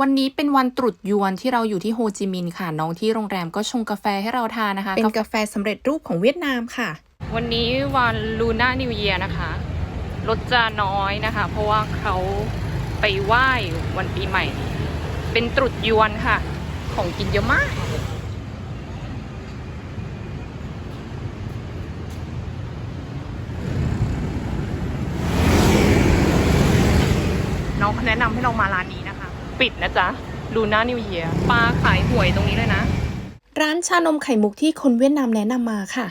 วันนี้เป็นวันตรุษยวนที่เราอยู่ที่โฮจิมินห์ค่ะ น้องที่โรงแรมก็ชงกาแฟให้เราทานนะคะ เป็นกาแฟสำเร็จรูปของเวียดนามค่ะ วันนี้วันลูน่านิวเยียนะคะ รถจะน้อยนะคะ เพราะว่าเขาไปไหว้วันปีใหม่ เป็นตรุษยวนค่ะ ของกินเยอะมากน้องเขาแนะนำให้เรามาร้านนี้นะคะ ปิดนะจ๊ะลูน่านิวเยียปลาขายหวยตรงนี้เลยนะ ร้านชานมไข่มุกที่คนเวียดนามแนะนำมาค่ะ